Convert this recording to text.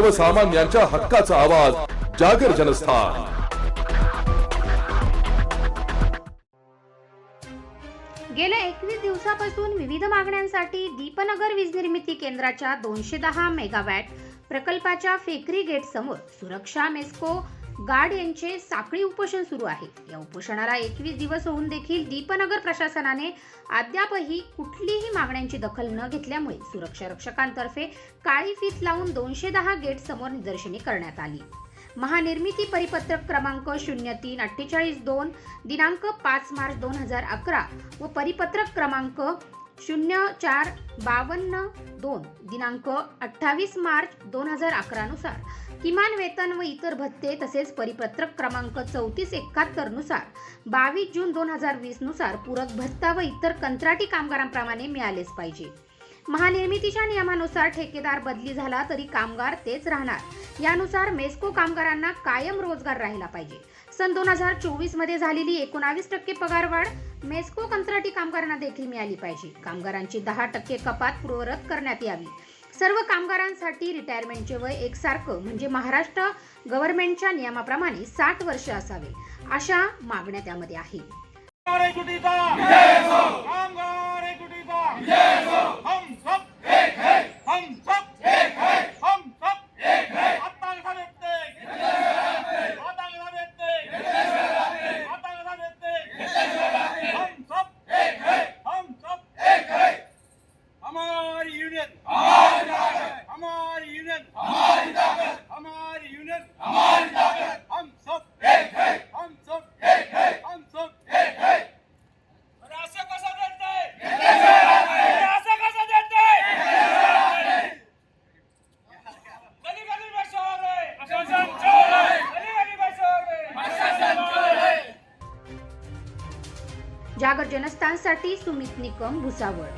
सर्वसामान्यांच्या हक्काचा आवाज जागर जनस्थान. गेल्या एकवीस दिवसापासून विविध मागण्यांसाठी दीपनगर वीज निर्मिती केंद्राच्या दोनशे दहा मेगावॅट प्रकल्पाच्या फेकरी गेट समोर सुरक्षा मेस्को गाड यांचे साखळी उपोषण सुरू आहे. या उपोषणाला एकवीस दिवस होऊन देखील दीपनगर प्रशासनाने अद्यापही कुठलीही मागण्यांची दखल न घेतल्यामुळे सुरक्षा रक्षकांतर्फे काळी फीत लावून दोनशे दहा गेट समोर निदर्शने करण्यात आली. महानिर्मिती परिपत्रक क्रमांक शून्य तीन अठ्ठेचाळीस दोन दिनांक पाच मार्च दोन हजार अकरा व परिपत्रक क्रमांक शून्य चार बावन्न दोन दिनांक अठ्ठावीस मार्च दोन हजार अकरानुसार किमान वेतन व इतर भत्ते तसेच परिपत्रक क्रमांक चौतीस एकाहत्तरनुसार. बावीस जून दोन हजार वीसनुसार पूरक भत्ता व इतर कंत्राटी कामगारांप्रमाणे मिळालेच पाहिजे. महानिर्मितीच्या नियमानुसार ठेकेदार बदली झाला तरी कामगार तेच राहणार. यानुसार मेस्को कामगारांना कायम रोजगार राहिला पाहिजे. सन दोन हजार चोवीसमध्ये झालेली एकोणावीस टक्के पगारवाढ मेस्को कंत्राटी कामगारांना देखील मिळाली पाहिजे. कामगारांची दहा टक्के कपात पूर्वरत करण्यात यावी. सर्व कामगारांसाठी रिटायरमेंटचे वय एकसारखं म्हणजे महाराष्ट्र गव्हर्नमेंटच्या नियमाप्रमाणे साठ वर्ष असावे अशा मागण्या त्यामध्ये आहे जागर जनस्थानसाठी सुमित निकम भुसावळ.